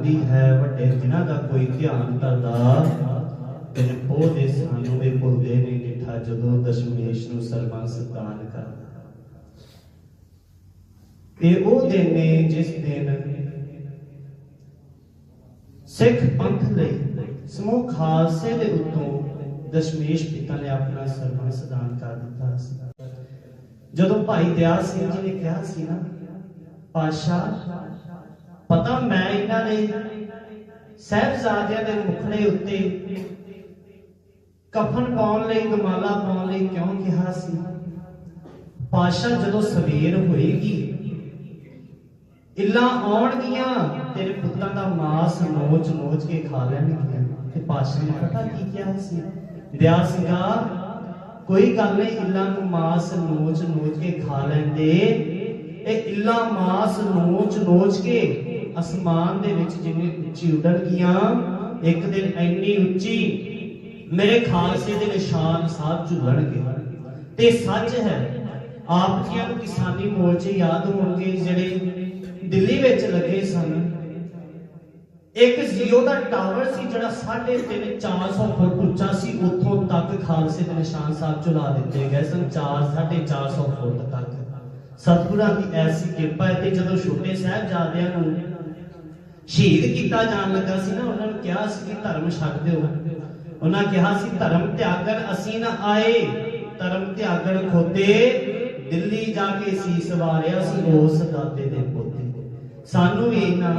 ਆਂਦੀ ਹੈ, ਵੱਡੇ ਦਿਨਾਂ ਦਾ ਕੋਈ ਧਿਆਨ ਕਰਦਾ ਤੇ ਪੋ ਦੇ ਸਾਨੂੰ ਇਹ ਭੁੱਲਦੇ ਨਹੀਂ ਡਿਠਾ, ਜਦੋਂ ਦਸ਼ਮੇਸ਼ ਨੂੰ ਸਰਬੰਸ ਦਾਨ ਕਰਦਾ। ਇਹ ਉਹ ਦਿਨ ਨੇ ਜਿਸ ਦਿਨ ਸਿੱਖ ਪੰਥ ਲਈ ਸਮੂਹ ਖਾਲਸੇ ਦੇ ਉੱਤੋਂ ਦਸ਼ਮੇਸ਼ ਪਿਤਾ ਨੇ ਆਪਣਾ ਸਰਬੰਸ ਦਾਨ ਕਰ ਦਿੱਤਾ ਸੀ। ਜਦੋਂ ਭਾਈ ਦਿਆਲ ਸਿੰਘ ਜੀ ਨੇ ਕਿਹਾ ਸੀ ਨਾ ਪਾਸ਼ਾ ਪਤਾ ਮੈਂ ਇਹਨਾਂ ਨੇ ਸਹਿਬਜ਼ਾਦਿਆਂ ਦੇ ਮੁਖੜੇ ਉੱਤੇ ਕਫਨ ਪਾਉਣ ਲਈ ਗਮਾਲਾ ਪਾਉਣ ਲਈ ਕਿਉਂ ਕਿਹਾ ਸੀ? ਪਾਸ਼ਾ ਜਦੋਂ ਸਵੇਰ ਹੋਏਗੀ, ਇੱਲਾਂ ਆਉਣਗੀਆਂ, ਤੇਰੇ ਪੁੱਤਾਂ ਦਾ ਮਾਸ ਨੋਚ ਨੋਚ ਕੇ ਖਾ ਲੈਣਗੀਆਂ। ਤੇ ਪਾਸ਼ਾ ਨੇ ਪਤਾ ਕੀ ਕਿਹਾ ਸੀ? ਦਿਆ ਸਿੰਘਾ ਕੋਈ ਗੱਲ ਨਹੀਂ, ਇੱਲਾਂ ਨੂੰ ਮਾਸ ਨੋਚ ਨੋਚ ਕੇ ਖਾ ਲੈਂਦੇ ਇਹ ਇੱਲਾਂ ਮਾਸ ਨੋਚ ਨੋਚ ਕੇ ਅਸਮਾਨ ਦੇ ਵਿੱਚ ਜਿਵੇਂ ਉੱਚੀ ਉੱਡਣਗੀਆਂ ਇੱਕ ਦਿਨ ਇੰਨੀ ਉੱਚੀ ਮੇਰੇ ਖਾਲਸੇ ਦੇ ਨਿਸ਼ਾਨ ਸਾਹਿਬ ਝੁੱਲਣਗੇ। ਤੇ ਸੱਚ ਹੈ, ਆਪ ਜੀਆਂ ਨੂੰ ਕਿਸਾਨੀ ਮੋਰਚੇ ਯਾਦ ਹੋਣਗੇ, ਜਿਹੜੇ ਦਿੱਲੀ ਵਿੱਚ ਲੱਗੇ ਸਨ। ਇੱਕ ਜ਼ੀਓ ਦਾ ਟਾਵਰ ਸੀ ਜਿਹੜਾ 3.5 400 ਫੁੱਟ ਉੱਚਾ ਸੀ, ਉੱਥੋਂ ਤੱਕ ਖਾਲਸੇ ਦੇ ਨਿਸ਼ਾਨ ਸਾਹਿਬ ਝੁਲਾ ਦਿੱਤੇ ਗਏ ਸਨ 4 450 ਫੁੱਟ ਤੱਕ। ਸਤਿਗੁਰਾਂ ਦੀ ਐਸੀ ਕਿਰਪਾ ਹੈ ਤੇ ਜਦੋਂ ਛੋਟੇ ਸਾਹਿਬਜ਼ਾਦਿਆਂ ਨੂੰ ਸ਼ਹੀਦ ਕੀਤਾ ਜਾਣ ਲੱਗਾ ਸੀ ਨਾ, ਉਹਨਾਂ ਨੂੰ ਕਿਹਾ ਸੀ ਕਿ ਧਰਮ ਛੱਡ ਦਿਓ। ਉਹਨਾਂ ਕਿਹਾ ਸੀ, ਧਰਮ ਤਿਆਗਣ ਅਸੀਂ ਨਾ ਆਏ, ਧਰਮ ਤਿਆਗਣ ਖੋਤੇ, ਦਿੱਲੀ ਜਾ ਕੇ ਸੀਸ ਵਾਰਿਆ ਸੀ ਉਸ ਦਾਤੇ ਦੇ ਪੋਤੇ। ਸਾਨੂੰ ਵੀ ਇਹਨਾਂ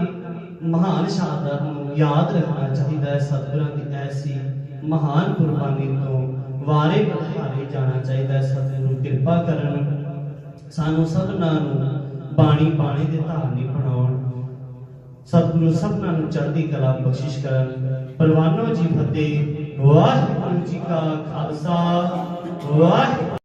ਮਹਾਨ ਸ਼ਹਾਦਤ ਨੂੰ ਯਾਦ ਰੱਖਣਾ ਚਾਹੀਦਾ ਹੈ, ਸਤਿਗੁਰਾਂ ਦੀ ਐਸੀ ਮਹਾਨ ਕੁਰਬਾਨੀ ਤੋਂ ਵਾਰੇ ਬਹਾਰੇ ਜਾਣਾ ਚਾਹੀਦਾ ਹੈ, ਸਤਿਗੁਰੂ ਕਿਰਪਾ ਕਰਨ। ਸਾਨੂੰ ਸਭਨਾਂ ਨੂੰ ਬਾਣੀ ਬਾਣੀ ਦੇ ਧਾਰਨੀ ਬਣਾਉਣ ਸਤਿਗੁਰੂ ਸਭਨਾਂ ਨੂੰ ਚੜ੍ਹਦੀ ਕਲਾ ਬਖਸ਼ਿਸ਼ ਕਰਨ। ਪਰਵਾਨੋ ਜੀ ਫਤਿਹ। ਵਾਹਿਗੁਰੂ ਜੀ ਕਾ ਖਾਲਸਾ। ਵਾਹਿਗੁਰੂ